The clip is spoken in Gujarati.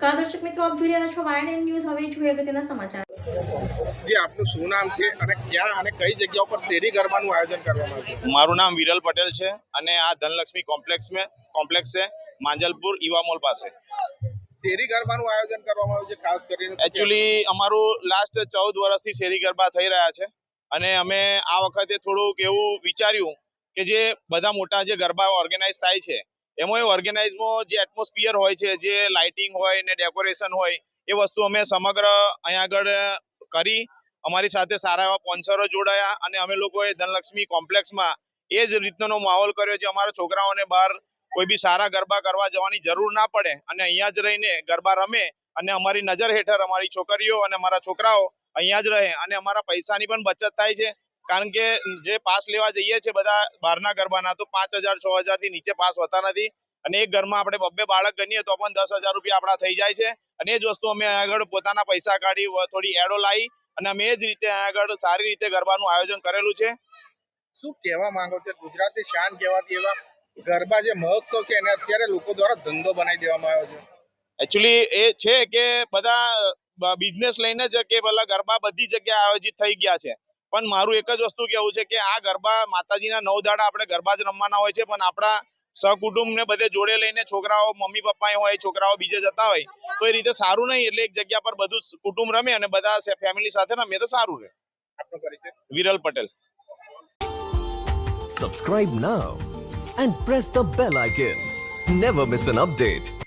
નમસ્કાર દર્શક મિત્રો આપ જોઈ રહ્યા છો વાયન ન્યૂઝ હવે જોઈએ અગત્યના સમાચાર. જે આપનું શું નામ છે અને ક્યાં અને કઈ જગ્યા ઉપર શેરી ગરબાનું આયોજન કરવામાં આવ્યું મારું નામ વિરલ પટેલ છે અને આ ધનલક્ષ્મી કોમ્પ્લેક્સ મે કોમ્પ્લેક્સ છે માંજલપુર ઈવા મોલ પાસે. શેરી ગરબાનું આયોજન કરવામાં આવ્યું છે ખાસ કરીને એકચ્યુઅલી અમારું લાસ્ટ ચૌદ વર્ષથી શેરી ગરબા થઈ રહ્યા છે અને અમે આ વખતે થોડુંક એવું વિચાર્યું કે જે બધા મોટા જે ગરબા ઓર્ગેનાઇઝ થાય છે એમાં એ ઓર્ગેનાઇઝમાં જે એટમોસ્ફિયર હોય છે, જે લાઇટિંગ હોય ને ડેકોરેશન હોય, એ વસ્તુ અમે સમગ્ર અહીંયા આગળ કરી, અમારી સાથે સારા એવા સ્પોન્સરો જોડાયા અને અમે લોકોએ ધનલક્ષ્મી કોમ્પ્લેક્સમાં એ જ રીતનો માહોલ કર્યો છે અમારા છોકરાઓને બહાર કોઈ બી સારા ગરબા કરવા જવાની જરૂર ના પડે અને અહીંયા જ રહીને ગરબા રમે અને અમારી નજર હેઠળ અમારી છોકરીઓ અને અમારા છોકરાઓ અહીંયા જ રહે અને અમારા પૈસાની પણ બચત થાય છે. કારણ કે જે પાસ લેવા જઈએ છે બધા બહારના ગરબાના તો પાંચ હજાર છ હજારથી નીચે પાસ હોતા નથી. અને એક ઘરમાં આપણે બબ્બે બાળક ગણીએ તો પણ દસ હજાર રૂપિયા આપણા થઈ જાય છે. અને એ જ વસ્તુ અમે આગળ પોતાના પૈસા કાઢી થોડી એડો લાવી અને અમે એ જ રીતે આગળ સારી રીતે ગરબાનું આયોજન કરેલું છે. શું કહેવા માંગો છો? ગુજરાતી શાન કહેવાતી એવા ગરબા જે મહોત્સવ છે એને અત્યારે લોકો દ્વારા ધંધો બનાવી દેવામાં આવ્યો છે. એકચ્યુઅલી એ છે કે બધા બિઝનેસ લઈને જ કે ભલા ગરબા બધી જગ્યાએ આયોજિત થઈ ગયા છે. પણ મારું એક જ વસ્તુ કેવું છે કે આ ગરબા માતાજીના નવ દાડા આપણે ગરબા જ રમવાના હોય છે પણ આપણા સહકુટુંબ ને બધે જોડે લઈને છોકરાઓ મમ્મી પપ્પા હોય છોકરાઓ બીજે જતા હોય તો એ રીતે સારું નહીં. એટલે એક જગ્યા પર બધું કુટુંબ રમે અને બધા ફેમિલી સાથે રમે તો સારું રહે. Viral Patel. Subscribe now and press the bell icon never miss an update.